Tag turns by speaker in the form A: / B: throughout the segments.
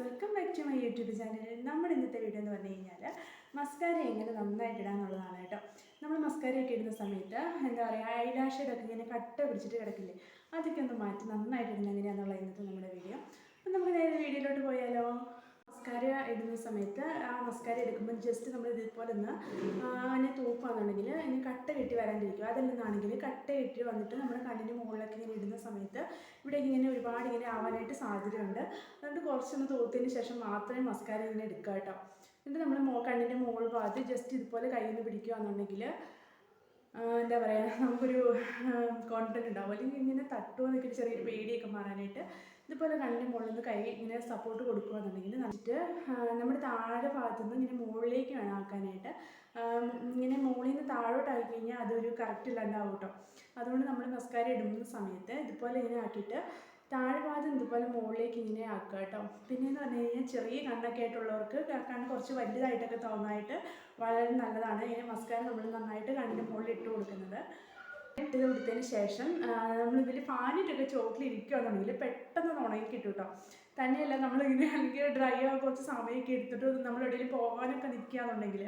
A: Welcome back to my YouTube channel. നമ്മുടെ ഇന്നത്തെ video എന്ന് പറഞ്ഞു കഴിഞ്ഞാൽ മസ്കാര എങ്ങനെ നന്നായിട്ട് ഇടാന്നുള്ളതാണ് കേട്ടോ. നമ്മൾ മസ്കാരയൊക്കെ ഇടുന്ന സമയത്ത് എന്താ പറയുക ഐലാഷഡൊക്കെ ഇങ്ങനെ കട്ട പിടിച്ചിട്ട് കിടക്കില്ലേ അതൊക്കെ ഒന്ന് മാറ്റി നന്നായിട്ട് ഇടുന്ന എങ്ങനെയാണെന്നുള്ള ഇന്നത്തെ നമ്മുടെ വീഡിയോ. അപ്പം നമുക്ക് നേരെ വീഡിയോയിലോട്ട് പോയാലോ? സമയത്ത് ആ മസ്കാര എടുക്കുമ്പോൾ ജസ്റ്റ് നമ്മൾ ഇതുപോലെ ഒന്ന് അങ്ങനെ അതിനെ ഇനി കട്ട കെട്ടി വരാണ്ടിരിക്കും. അതല്ലെന്നാണെങ്കിൽ കട്ട കെട്ടി വന്നിട്ട് നമ്മൾ കണ്ണിന് മുകളിലൊക്കെ ഇങ്ങനെ ഇടുന്ന സമയത്ത് ഇവിടെ ഇങ്ങനെ ഒരുപാട് ഇങ്ങനെ ആവാനായിട്ട് സാധ്യതയുണ്ട്. അതുകൊണ്ട് കുറച്ചൊന്ന് തൂത്തതിന് ശേഷം മാത്രമേ മസ്കാര ഇങ്ങനെ എടുക്കുക കേട്ടോ. എന്നിട്ട് നമ്മൾ കണ്ണിന്റെ മുകൾ ഭാഗത്ത് ജസ്റ്റ് ഇതുപോലെ കയ്യിൽ നിന്ന് പിടിക്കുകയാണെന്നുണ്ടെങ്കിൽ എന്താ പറയുക നമുക്കൊരു കോൺഫിഡന്റ് ഉണ്ടാവും. അല്ലെങ്കിൽ ഇങ്ങനെ തട്ടുമോ എന്നൊക്കെ ചെറിയൊരു പേടിയൊക്കെ മാറാനായിട്ട് ഇതുപോലെ കണ്ണിന്റെ മുകളിൽ നിന്ന് കൈ ഇങ്ങനെ സപ്പോർട്ട് കൊടുക്കുകയാണെന്നുണ്ടെങ്കിൽ എന്നിട്ട് നമ്മുടെ താഴെ ഭാഗത്തു നിന്ന് ഇങ്ങനെ മുകളിലേക്ക് വേണം ആക്കാനായിട്ട് ഇങ്ങനെ മുകളിൽ നിന്ന് താഴോട്ട് ആക്കി കഴിഞ്ഞാൽ അതൊരു കറക്റ്റ് ഇല്ലാണ്ടാവും കേട്ടോ. അതുകൊണ്ട് നമ്മൾ മസ്കാര ഇടുന്ന സമയത്ത് ഇതുപോലെ ഇങ്ങനെ ആക്കിയിട്ട് താഴെ ഭാഗം ഇതുപോലെ മുകളിലേക്ക് ഇങ്ങനെ ആക്കുക കേട്ടോ പിന്നെ എന്ന് പറഞ്ഞു കഴിഞ്ഞാൽ ചെറിയ കണ്ണൊക്കെ ആയിട്ടുള്ളവർക്ക് കണ്ണ് കുറച്ച് വലുതായിട്ടൊക്കെ തോന്നായിട്ട് വളരെ നല്ലതാണ്. ഇങ്ങനെ മസ്കാര നമ്മൾ നന്നായിട്ട് കണ്ണിന്റെ മുകളിൽ ഇട്ട് കൊടുക്കുന്നത്. ഇട്ട് കൊടുത്തതിന് ശേഷം പാനിട്ടൊക്കെ ചോട്ടിൽ ഇരിക്കുകയാണെന്നുണ്ടെങ്കിൽ പെട്ടെന്ന് ഉണങ്ങി കിട്ടും കേട്ടോ തന്നെയല്ല നമ്മളിങ്ങനെ അല്ലെങ്കിൽ ഡ്രൈ ആവാൻ കുറച്ച് സമയമൊക്കെ എടുത്തിട്ട് നമ്മൾ എവിടെയെങ്കിലും പോകാനൊക്കെ നിൽക്കുകയാണെന്നുണ്ടെങ്കിൽ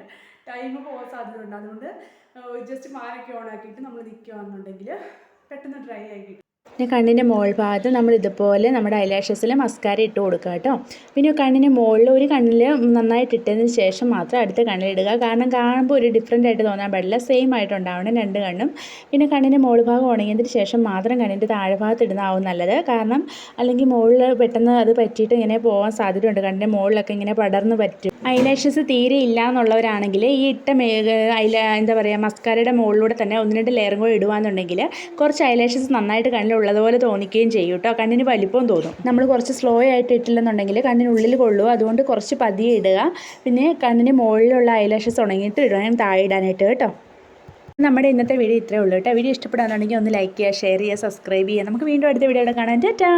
A: ടൈം പോകാൻ സാധ്യതയുണ്ട്. അതുകൊണ്ട് ജസ്റ്റ് മാനൊക്കെ ഓണാക്കിയിട്ട് നമ്മൾ നിൽക്കുകയാണെന്നുണ്ടെങ്കിൽ പെട്ടെന്ന് ഡ്രൈ ആയി കിട്ടും.
B: പിന്നെ കണ്ണിന്റെ മോൾ ഭാഗത്ത് നമ്മൾ ഇതുപോലെ നമ്മുടെ ഐലാഷസിൽ മസ്കാര ഇട്ട് കൊടുക്കുക കേട്ടോ. പിന്നെ കണ്ണിന്റെ മുകളിൽ ഒരു കണ്ണിൽ നന്നായിട്ട് ഇട്ടതിന് ശേഷം മാത്രം അടുത്ത കണ്ണിലിടുക കാരണം കാണുമ്പോൾ ഒരു ഡിഫറെന്റ് ആയിട്ട് തോന്നാൻ പാടില്ല. സെയിം ആയിട്ട് ഉണ്ടാവണം രണ്ട് കണ്ണും. പിന്നെ കണ്ണിന്റെ മോൾ ഭാഗം ഉണങ്ങിയതിന് ശേഷം മാത്രം കണ്ണിന്റെ താഴെ ഭാഗത്ത് ഇടുന്നതാവും നല്ലത്. കാരണം അല്ലെങ്കിൽ മുകളിൽ പെട്ടെന്ന് അത് പറ്റിയിട്ട് ഇങ്ങനെ പോകാൻ സാധ്യതയുണ്ട്. കണ്ണിന്റെ മുകളിലൊക്കെ ഇങ്ങനെ പടർന്ന് പറ്റും ഐലാഷസ് തീരെ ഇല്ല എന്നുള്ളവരാണെങ്കിൽ ഈ ഇട്ട മേ ഐല എന്താ പറയുക മസ്കാരയുടെ മുകളിലൂടെ തന്നെ ഒന്ന് രണ്ട് ലെയറും കൂടെ ഇടുവാന്നുണ്ടെങ്കിൽ കുറച്ച് ഐലാഷസ് നന്നായിട്ട് കണ്ണിലുള്ളതുപോലെ തോന്നിക്കുകയും ചെയ്യും കേട്ടോ. കണ്ണിന് വലിപ്പവും തോന്നും. നമ്മൾ കുറച്ച് സ്ലോ ആയിട്ട് ഇട്ടില്ലെന്നുണ്ടെങ്കിൽ കണ്ണിനുള്ളിൽ കൊള്ളൂ. അതുകൊണ്ട് കുറച്ച് പതിയെ ഇടുക. പിന്നെ കണ്ണിന് മുകളിലുള്ള ഐലാഷസ് ഉണങ്ങിയിട്ട് ഇടണം താഴെ ഇടാനായിട്ട് കേട്ടോ. നമ്മുടെ ഇന്നത്തെ വീഡിയോ ഇത്രയേ ഉള്ളൂ കേട്ടോ. വീഡിയോ ഇഷ്ടപ്പെടാന്നുണ്ടെങ്കിൽ ഒന്ന് ലൈക്ക് ചെയ്യുക ഷെയർ ചെയ്യുക സബ്സ്ക്രൈബ് ചെയ്യുക. നമുക്ക് വീണ്ടും അടുത്ത വീഡിയോ കാണാൻ. ടാറ്റാ!